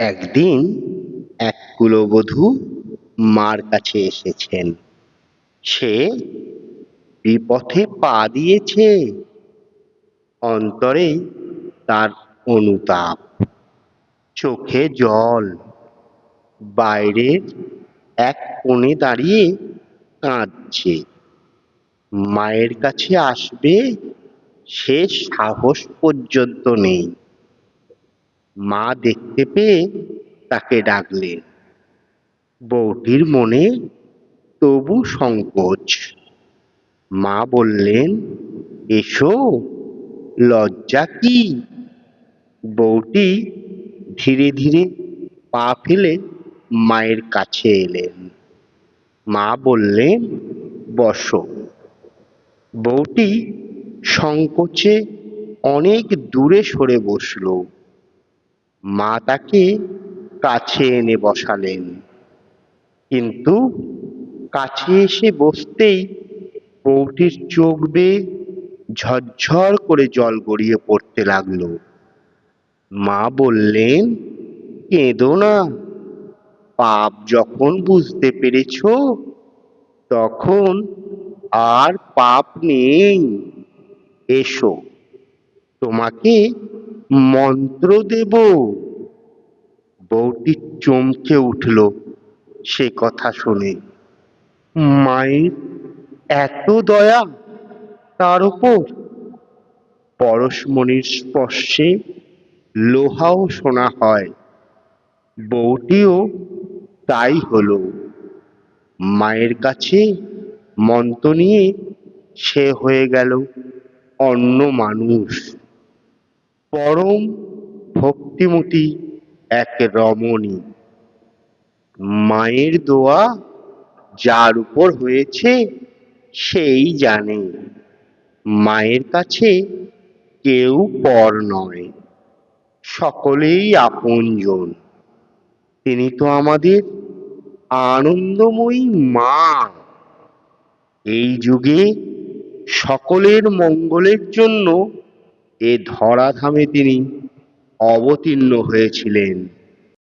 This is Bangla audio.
একদিন এক কুলবধূ মার কাছে এসেছেন। সে বিপথে পা দিয়েছে। অন্তরে তার অনুতাপ। চোখে জল। বাইরের এক কোণে দাঁড়িয়ে কাঁদছে। মায়ের কাছে আসবে সে সাহস পর্যন্ত নেই। মা দেখতে পেয়ে তাকে ডাকলেন বউটির মনে তবু সংকোচ? মা বললেন, এসো, লজ্জা কি? বউটি ধীরে ধীরে পা ফেলে মায়ের কাছে এলেন। মা বললেন, বসো। বউটি সংকোচে অনেক দূরে সরে বসল। মা তাকে কাছে এনে বসালেন। কিন্তু কাছে এসে বসতেই বউটির চোখ বেয়ে ঝরঝর করে জল গড়িয়ে পড়তে লাগল। মা বললেন, কেঁদো না। পাপ যখন বুঝতে পেরেছ, তখন আর পাপ নেই। এসো, তোমাকে মন্ত্র দেব বউটি চমকে উঠল সে কথা শুনে। মায়ের এত দয়া তার উপর? পরশমণির স্পর্শে লোহাও শোনা হয়। বউটিও তাই হলো। মায়ের কাছে মন্ত্র নিয়ে সে হয়ে গেল অন্য মানুষ। পরম ভক্তিমতী এক রমণী। মায়ের দোয়া যার উপর হয়েছে সেই জানে। মায়ের কাছে কেউ পর নয়, সকলেই আপনজন। তিনি তো আমাদের আনন্দময়ী মা। এই যুগে সকলের মঙ্গলের জন্য এ ধরাধামে তিনি অবতীর্ণ হয়েছিলেন।